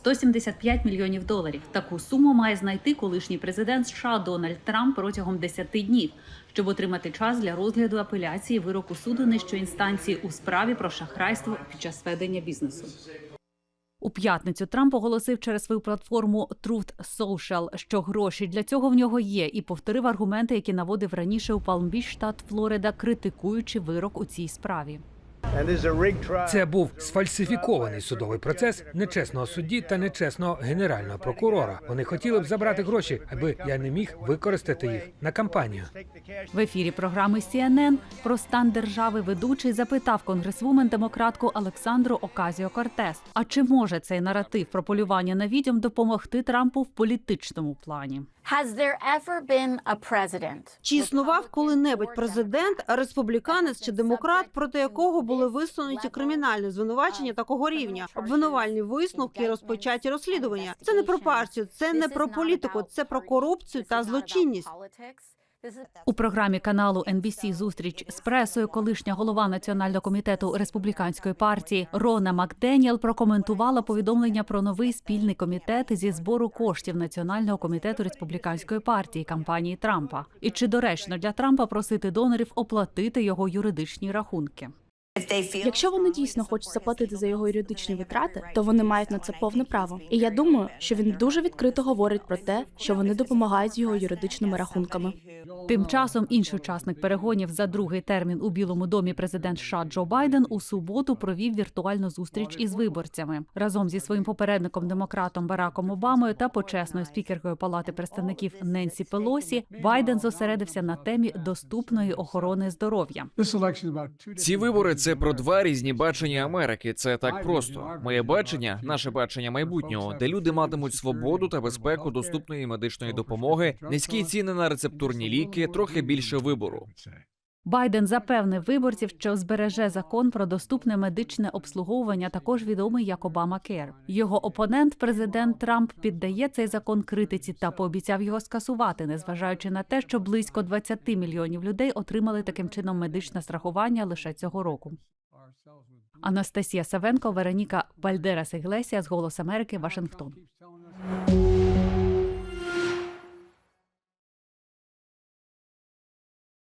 175 мільйонів доларів. Таку суму має знайти колишній президент США Дональд Трамп протягом 10 днів, щоб отримати час для розгляду апеляції вироку суду нижчої інстанції у справі про шахрайство під час ведення бізнесу. У п'ятницю Трамп оголосив через свою платформу Truth Social, що гроші для цього в нього є, і повторив аргументи, які наводив раніше у Палм-Біч, штат Флорида, критикуючи вирок у цій справі. Це був сфальсифікований судовий процес нечесного судді та нечесного генерального прокурора. Вони хотіли б забрати гроші, аби я не міг використати їх на кампанію. В ефірі програми CNN про стан держави ведучий запитав конгресвумен демократку Олександру Оказіо Кортес. А чи може цей наратив про полювання на відьом допомогти Трампу в політичному плані? Чи існував коли-небудь президент, республіканець чи демократ, проти якого були висунуті кримінальні звинувачення такого рівня, обвинувальні висновки, і розпочаті розслідування? Це не про партію, це не про політику, це про корупцію та злочинність. У програмі каналу NBC «Зустріч з пресою колишня голова національного комітету республіканської партії Рона Макденіел прокоментувала повідомлення про новий спільний комітет зі збору коштів національного комітету республіканської партії кампанії Трампа. І чи доречно для Трампа просити донорів оплатити його юридичні рахунки? Якщо вони дійсно хочуть заплатити за його юридичні витрати, то вони мають на це повне право. І я думаю, що він дуже відкрито говорить про те, що вони допомагають з його юридичними рахунками. Тим часом інший учасник перегонів за другий термін у Білому домі президент США Джо Байден у суботу провів віртуальну зустріч із виборцями разом зі своїм попередником демократом Бараком Обамою та почесною спікеркою Палати представників Ненсі Пелосі. Байден зосередився на темі доступної охорони здоров'я. Ці вибори це про два різні бачення Америки. Це так просто. Моє бачення, наше бачення майбутнього, де люди матимуть свободу та безпеку доступної медичної допомоги, низькі ціни на рецептурні ліки, трохи більше вибору. Байден запевнив виборців, що збереже закон про доступне медичне обслуговування, також відомий як Обама Кер. Його опонент, президент Трамп, піддає цей закон критиці та пообіцяв його скасувати, незважаючи на те, що близько 20 мільйонів людей отримали таким чином медичне страхування лише цього року. Анастасія Савенко, Вероніка Бальдерас Іглесія з Голос Америки, Вашингтон.